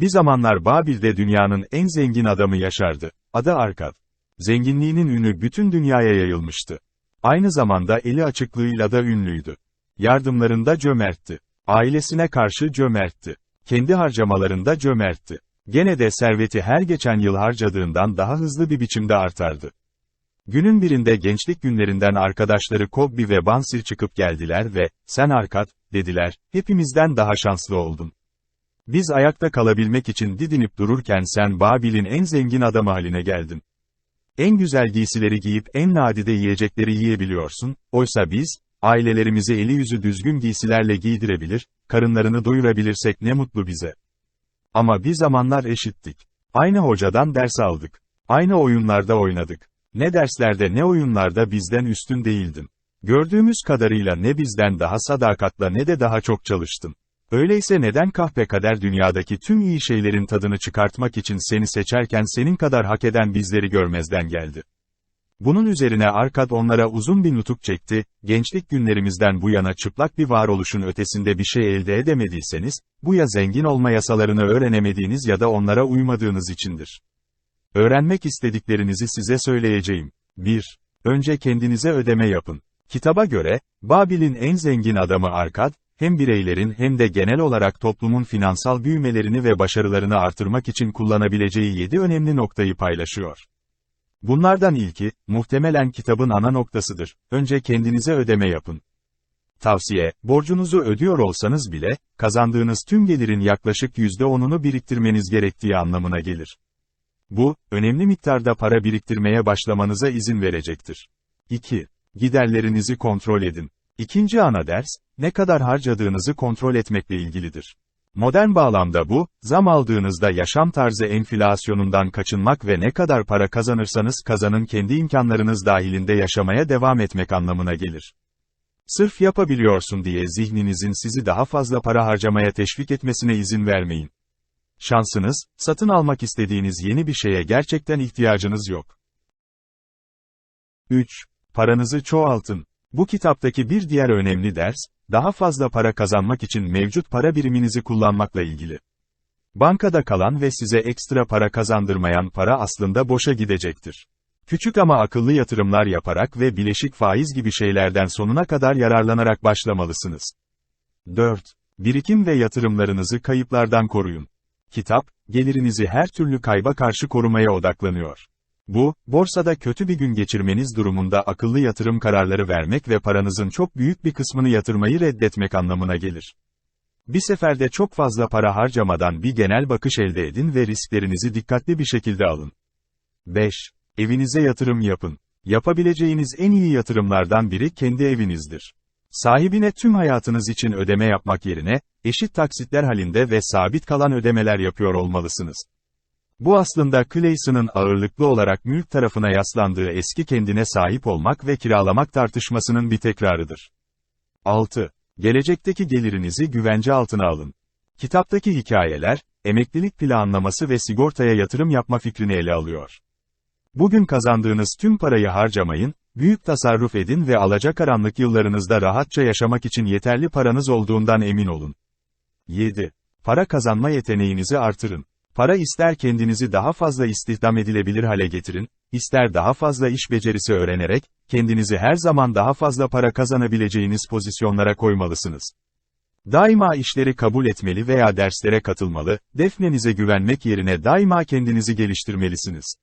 Bir zamanlar Babil'de dünyanın en zengin adamı yaşardı. Adı Arkad. Zenginliğinin ünü bütün dünyaya yayılmıştı. Aynı zamanda eli açıklığıyla da ünlüydü. Yardımlarında cömertti. Ailesine karşı cömertti. Kendi harcamalarında cömertti. Gene de serveti her geçen yıl harcadığından daha hızlı bir biçimde artardı. Günün birinde gençlik günlerinden arkadaşları Kobbi ve Bansir çıkıp geldiler ve, sen Arkad, dediler, hepimizden daha şanslı oldun. Biz ayakta kalabilmek için didinip dururken sen Babil'in en zengin adamı haline geldin. En güzel giysileri giyip en nadide yiyecekleri yiyebiliyorsun, oysa biz, ailelerimizi eli yüzü düzgün giysilerle giydirebilir, karınlarını doyurabilirsek ne mutlu bize. Ama bir zamanlar eşittik. Aynı hocadan ders aldık. Aynı oyunlarda oynadık. Ne derslerde ne oyunlarda bizden üstün değildin. Gördüğümüz kadarıyla ne bizden daha sadakatla ne de daha çok çalıştın. Öyleyse neden kahpe kader dünyadaki tüm iyi şeylerin tadını çıkartmak için seni seçerken senin kadar hak eden bizleri görmezden geldi? Bunun üzerine Arkad onlara uzun bir nutuk çekti, gençlik günlerimizden bu yana çıplak bir varoluşun ötesinde bir şey elde edemediyseniz, bu ya zengin olma yasalarını öğrenemediğiniz ya da onlara uymadığınız içindir. Öğrenmek istediklerinizi size söyleyeceğim. 1. Önce kendinize ödeme yapın. Kitaba göre, Babil'in en zengin adamı Arkad, hem bireylerin hem de genel olarak toplumun finansal büyümelerini ve başarılarını artırmak için kullanabileceği 7 önemli noktayı paylaşıyor. Bunlardan ilki, muhtemelen kitabın ana noktasıdır. Önce kendinize ödeme yapın. Tavsiye, borcunuzu ödüyor olsanız bile, kazandığınız tüm gelirin yaklaşık %10'unu biriktirmeniz gerektiği anlamına gelir. Bu, önemli miktarda para biriktirmeye başlamanıza izin verecektir. 2. Giderlerinizi kontrol edin. İkinci ana ders, ne kadar harcadığınızı kontrol etmekle ilgilidir. Modern bağlamda bu, zam aldığınızda yaşam tarzı enflasyonundan kaçınmak ve ne kadar para kazanırsanız kazanın kendi imkanlarınız dahilinde yaşamaya devam etmek anlamına gelir. Sırf yapabiliyorsun diye zihninizin sizi daha fazla para harcamaya teşvik etmesine izin vermeyin. Şansınız, satın almak istediğiniz yeni bir şeye gerçekten ihtiyacınız yok. 3. Paranızı çoğaltın. Bu kitaptaki bir diğer önemli ders, daha fazla para kazanmak için mevcut para biriminizi kullanmakla ilgili. Bankada kalan ve size ekstra para kazandırmayan para aslında boşa gidecektir. Küçük ama akıllı yatırımlar yaparak ve bileşik faiz gibi şeylerden sonuna kadar yararlanarak başlamalısınız. 4. Birikim ve yatırımlarınızı kayıplardan koruyun. Kitap, gelirinizi her türlü kayba karşı korumaya odaklanıyor. Bu, borsada kötü bir gün geçirmeniz durumunda akıllı yatırım kararları vermek ve paranızın çok büyük bir kısmını yatırmayı reddetmek anlamına gelir. Bir seferde çok fazla para harcamadan bir genel bakış elde edin ve risklerinizi dikkatli bir şekilde alın. 5. Evinize yatırım yapın. Yapabileceğiniz en iyi yatırımlardan biri kendi evinizdir. Sahibine tüm hayatınız için ödeme yapmak yerine, eşit taksitler halinde ve sabit kalan ödemeler yapıyor olmalısınız. Bu aslında Cleyson'ın ağırlıklı olarak mülk tarafına yaslandığı eski kendine sahip olmak ve kiralamak tartışmasının bir tekrarıdır. 6. Gelecekteki gelirinizi güvence altına alın. Kitaptaki hikayeler, emeklilik planlaması ve sigortaya yatırım yapma fikrini ele alıyor. Bugün kazandığınız tüm parayı harcamayın, büyük tasarruf edin ve alacakaranlık yıllarınızda rahatça yaşamak için yeterli paranız olduğundan emin olun. 7. Para kazanma yeteneğinizi artırın. Para ister kendinizi daha fazla istihdam edilebilir hale getirin, ister daha fazla iş becerisi öğrenerek, kendinizi her zaman daha fazla para kazanabileceğiniz pozisyonlara koymalısınız. Daima işleri kabul etmeli veya derslere katılmalı, defnenize güvenmek yerine daima kendinizi geliştirmelisiniz.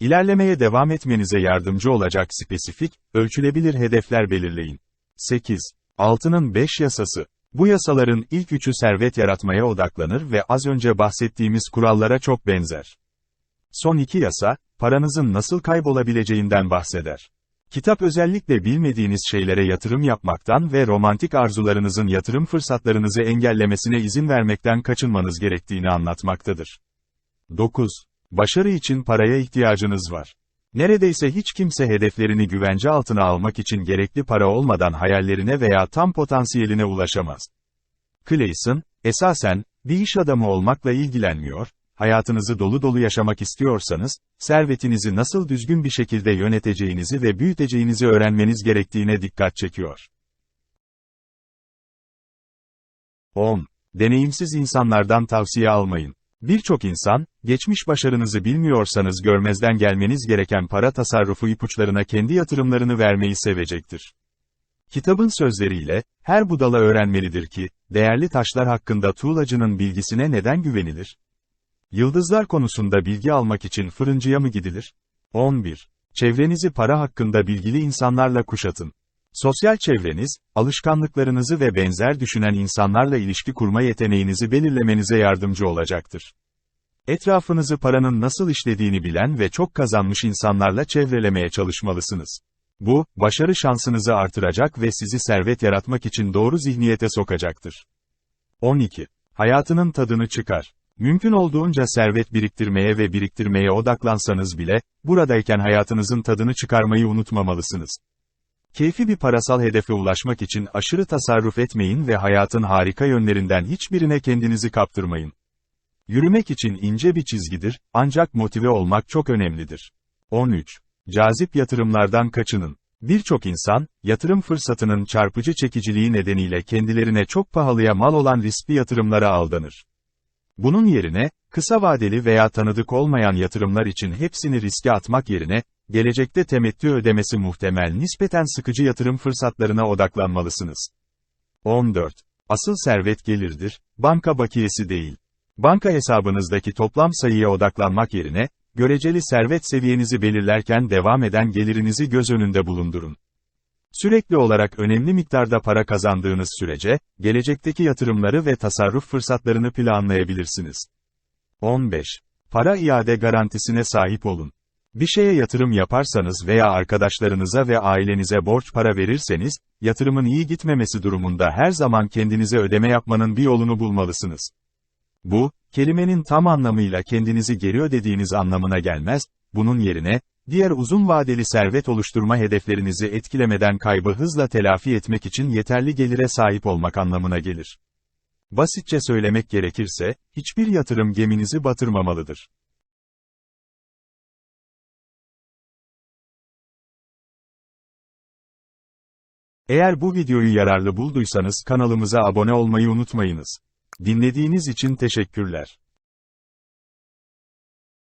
İlerlemeye devam etmenize yardımcı olacak spesifik, ölçülebilir hedefler belirleyin. 8. Altının 5 yasası. Bu yasaların ilk üçü servet yaratmaya odaklanır ve az önce bahsettiğimiz kurallara çok benzer. Son iki yasa, paranızın nasıl kaybolabileceğinden bahseder. Kitap özellikle bilmediğiniz şeylere yatırım yapmaktan ve romantik arzularınızın yatırım fırsatlarınızı engellemesine izin vermekten kaçınmanız gerektiğini anlatmaktadır. 9. Başarı için paraya ihtiyacınız var. Neredeyse hiç kimse hedeflerini güvence altına almak için gerekli para olmadan hayallerine veya tam potansiyeline ulaşamaz. Clayson, esasen, bir iş adamı olmakla ilgilenmiyor, hayatınızı dolu dolu yaşamak istiyorsanız, servetinizi nasıl düzgün bir şekilde yöneteceğinizi ve büyüteceğinizi öğrenmeniz gerektiğine dikkat çekiyor. 10. Deneyimsiz insanlardan tavsiye almayın. Birçok insan, geçmiş başarınızı bilmiyorsanız görmezden gelmeniz gereken para tasarrufu ipuçlarına kendi yatırımlarını vermeyi sevecektir. Kitabın sözleriyle, her budala öğrenmelidir ki, değerli taşlar hakkında tuğlacının bilgisine neden güvenilir? Yıldızlar konusunda bilgi almak için fırıncıya mı gidilir? 11. Çevrenizi para hakkında bilgili insanlarla kuşatın. Sosyal çevreniz, alışkanlıklarınızı ve benzer düşünen insanlarla ilişki kurma yeteneğinizi belirlemenize yardımcı olacaktır. Etrafınızı paranın nasıl işlediğini bilen ve çok kazanmış insanlarla çevrelemeye çalışmalısınız. Bu, başarı şansınızı artıracak ve sizi servet yaratmak için doğru zihniyete sokacaktır. 12. Hayatının tadını çıkar. Mümkün olduğunca servet biriktirmeye ve biriktirmeye odaklansanız bile, buradayken hayatınızın tadını çıkarmayı unutmamalısınız. Keyfi bir parasal hedefe ulaşmak için aşırı tasarruf etmeyin ve hayatın harika yönlerinden hiçbirine kendinizi kaptırmayın. Yürümek için ince bir çizgidir, ancak motive olmak çok önemlidir. 13. Cazip yatırımlardan kaçının. Birçok insan, yatırım fırsatının çarpıcı çekiciliği nedeniyle kendilerine çok pahalıya mal olan riskli yatırımlara aldanır. Bunun yerine, kısa vadeli veya tanıdık olmayan yatırımlar için hepsini riske atmak yerine, gelecekte temettü ödemesi muhtemel nispeten sıkıcı yatırım fırsatlarına odaklanmalısınız. 14. Asıl servet gelirdir, banka bakiyesi değil. Banka hesabınızdaki toplam sayıya odaklanmak yerine, göreceli servet seviyenizi belirlerken devam eden gelirinizi göz önünde bulundurun. Sürekli olarak önemli miktarda para kazandığınız sürece, gelecekteki yatırımları ve tasarruf fırsatlarını planlayabilirsiniz. 15. Para iade garantisine sahip olun. Bir şeye yatırım yaparsanız veya arkadaşlarınıza ve ailenize borç para verirseniz, yatırımın iyi gitmemesi durumunda her zaman kendinize ödeme yapmanın bir yolunu bulmalısınız. Bu, kelimenin tam anlamıyla kendinizi geri ödediğiniz anlamına gelmez, bunun yerine, diğer uzun vadeli servet oluşturma hedeflerinizi etkilemeden kaybı hızla telafi etmek için yeterli gelire sahip olmak anlamına gelir. Basitçe söylemek gerekirse, hiçbir yatırım geminizi batırmamalıdır. Eğer bu videoyu yararlı bulduysanız kanalımıza abone olmayı unutmayınız. Dinlediğiniz için teşekkürler.